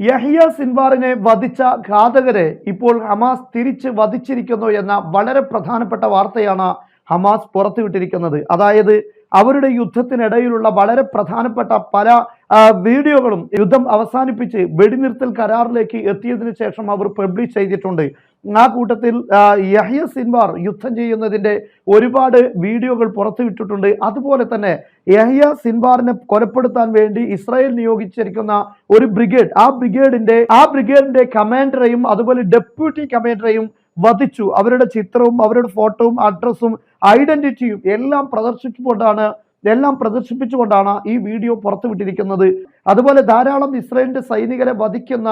യഹിയ സിൻവാറിനെ വധിച്ച ഘാതകരെ ഇപ്പോൾ ഹമാസ് തിരിച്ച് വധിച്ചിരിക്കുന്നു എന്ന വളരെ പ്രധാനപ്പെട്ട വാർത്തയാണ് ഹമാസ് പുറത്തുവിട്ടിരിക്കുന്നത്. അതായത് അവരുടെ യുദ്ധത്തിനിടയിലുള്ള വളരെ പ്രധാനപ്പെട്ട പല വീഡിയോകളും യുദ്ധം അവസാനിപ്പിച്ച് വെടിനിർത്തൽ കരാറിലേക്ക് എത്തിയതിനു ശേഷം അവർ പബ്ലിഷ് ചെയ്തിട്ടുണ്ട്. ആ കൂട്ടത്തിൽ യഹ്യ സിൻവാർ യുദ്ധം ചെയ്യുന്നതിന്റെ ഒരുപാട് വീഡിയോകൾ പുറത്തുവിട്ടിട്ടുണ്ട്. അതുപോലെ തന്നെ യഹ്യ സിൻവാറിനെ കൊലപ്പെടുത്താൻ വേണ്ടി ഇസ്രായേൽ നിയോഗിച്ചിരിക്കുന്ന ഒരു ബ്രിഗേഡ് ആ ബ്രിഗേഡിന്റെ ആ ബ്രിഗേഡിന്റെ കമാൻഡറെയും അതുപോലെ ഡെപ്യൂട്ടി കമാൻഡറെയും വധിച്ചു. അവരുടെ ചിത്രവും അവരുടെ ഫോട്ടോവും അഡ്രസ്സും ഐഡന്റിറ്റിയും എല്ലാം പ്രദർശിച്ചുകൊണ്ടാണ് എല്ലാം പ്രദർശിപ്പിച്ചുകൊണ്ടാണ് ഈ വീഡിയോ പുറത്തുവിട്ടിരിക്കുന്നത്. അതുപോലെ ധാരാളം ഇസ്രായേലിന്റെ സൈനികരെ വധിക്കുന്ന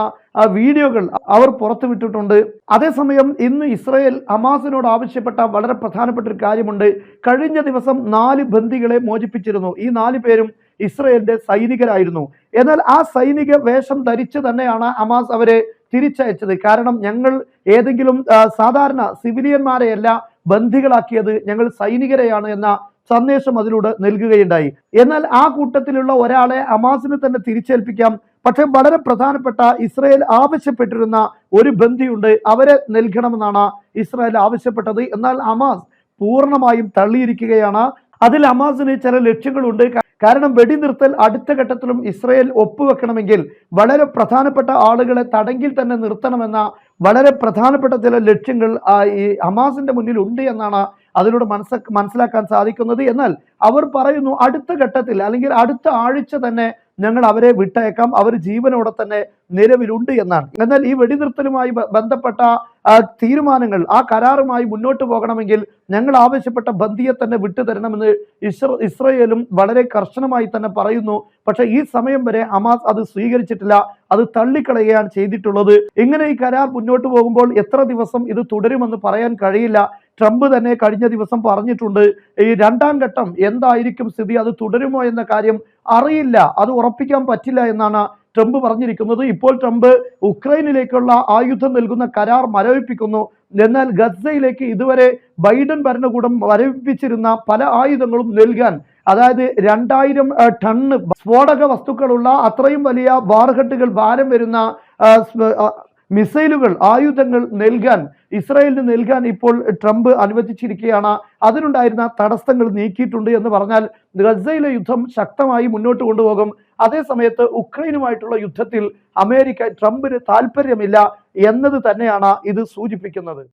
വീഡിയോകൾ അവർ പുറത്തുവിട്ടിട്ടുണ്ട്. അതേസമയം ഇന്ന് ഇസ്രായേൽ ഹമാസിനോട് ആവശ്യപ്പെട്ട വളരെ പ്രധാനപ്പെട്ട ഒരു കാര്യമുണ്ട്. കഴിഞ്ഞ ദിവസം നാല് ബന്ദികളെ മോചിപ്പിച്ചിരുന്നു. ഈ നാല് പേരും ഇസ്രായേലിന്റെ സൈനികരായിരുന്നു. എന്നാൽ ആ സൈനിക വേഷം ധരിച്ച് തന്നെയാണ് ഹമാസ് അവരെ തിരിച്ചയച്ചത്. കാരണം ഞങ്ങൾ ഏതെങ്കിലും സാധാരണ സിവിലിയന്മാരെയല്ല ബന്ധികളാക്കിയത് ഞങ്ങൾ സൈനികരെയാണ് എന്ന സന്ദേശം അതിലൂടെ നൽകുകയുണ്ടായി. എന്നാൽ ആ കൂട്ടത്തിലുള്ള ഒരാളെ ഹമാസിന് തന്നെ തിരിച്ചേൽപ്പിക്കാം. പക്ഷേ വളരെ പ്രധാനപ്പെട്ട ഇസ്രായേൽ ആവശ്യപ്പെട്ടിരുന്ന ഒരു ബന്ധിയുണ്ട് അവരെ നൽകണമെന്നാണ് ഇസ്രായേൽ ആവശ്യപ്പെട്ടത്. എന്നാൽ അമാസ് പൂർണമായും തള്ളിയിരിക്കുകയാണ്. അതിൽ ഹമാസിന് ചില ലക്ഷ്യങ്ങളുണ്ട്. കാരണം വെടിനിർത്തൽ അടുത്ത ഘട്ടത്തിലും ഇസ്രയേൽ ഒപ്പുവെക്കണമെങ്കിൽ വളരെ പ്രധാനപ്പെട്ട ആളുകളെ തടങ്കിൽ തന്നെ നിർത്തണമെന്ന വളരെ പ്രധാനപ്പെട്ട ചില ലക്ഷ്യങ്ങൾ ഈ ഹമാസിന്റെ മുന്നിൽ ഉണ്ട് എന്നാണ് അതിലൂടെ മനസ്സ മനസ്സിലാക്കാൻ സാധിക്കുന്നത്. എന്നാൽ അവർ പറയുന്നു അടുത്ത ഘട്ടത്തിൽ അല്ലെങ്കിൽ അടുത്ത ആഴ്ച തന്നെ ഞങ്ങൾ അവരെ വിട്ടയക്കാം. അവർ ജീവനോടെ തന്നെ നിലവിലുണ്ട് എന്നാണ്. എന്നാൽ ഈ വെടിനിർത്തലുമായി ബന്ധപ്പെട്ട തീരുമാനങ്ങൾ ആ കരാറുമായി മുന്നോട്ട് പോകണമെങ്കിൽ ഞങ്ങൾ ആവശ്യപ്പെട്ട ബന്ധിയെ തന്നെ വിട്ടുതരണമെന്ന് ഇസ്ര ഇസ്രയേലും വളരെ കർശനമായി തന്നെ പറയുന്നു. പക്ഷേ ഈ സമയം വരെ അമാസ് അത് സ്വീകരിച്ചിട്ടില്ല അത് തള്ളിക്കളയുകയാണ് ചെയ്തിട്ടുള്ളത്. ഇങ്ങനെ ഈ കരാർ മുന്നോട്ട് പോകുമ്പോൾ എത്ര ദിവസം ഇത് തുടരുമെന്ന് പറയാൻ കഴിയില്ല. ട്രംപ് തന്നെ കഴിഞ്ഞ ദിവസം പറഞ്ഞിട്ടുണ്ട് ഈ രണ്ടാം ഘട്ടം എന്തായിരിക്കും സ്ഥിതി അത് തുടരുമോ എന്ന കാര്യം അറിയില്ല അത് ഉറപ്പിക്കാൻ പറ്റില്ല എന്നാണ് ട്രംപ് പറഞ്ഞിരിക്കുന്നത്. ഇപ്പോൾ ട്രംപ് ഉക്രൈനിലേക്കുള്ള ആയുധം നൽകുന്ന കരാർ മരവിപ്പിക്കുന്നു. എന്നാൽ ഗസയിലേക്ക് ഇതുവരെ ബൈഡൻ ഭരണകൂടം മരവിപ്പിച്ചിരുന്ന പല ആയുധങ്ങളും നൽകാൻ അതായത് രണ്ടായിരം ടണ്ണ് സ്ഫോടക വസ്തുക്കളുള്ള അത്രയും വലിയ വാർഹട്ടുകൾ ഭാരം വരുന്ന മിസൈലുകൾ ആയുധങ്ങൾ നൽകാൻ ഇസ്രായേലിന് നൽകാൻ ഇപ്പോൾ ട്രംപ് അനുവദിച്ചിരിക്കുകയാണ്. അതിനുണ്ടായിരുന്ന തടസ്സങ്ങൾ നീക്കിയിട്ടുണ്ട് എന്ന് പറഞ്ഞാൽ ഗസയിലെ യുദ്ധം ശക്തമായി മുന്നോട്ട് കൊണ്ടുപോകും. അതേസമയത്ത് ഉക്രൈനുമായിട്ടുള്ള യുദ്ധത്തിൽ അമേരിക്ക ട്രംപിന് താല്പര്യമില്ല എന്നത് തന്നെയാണ് ഇത് സൂചിപ്പിക്കുന്നത്.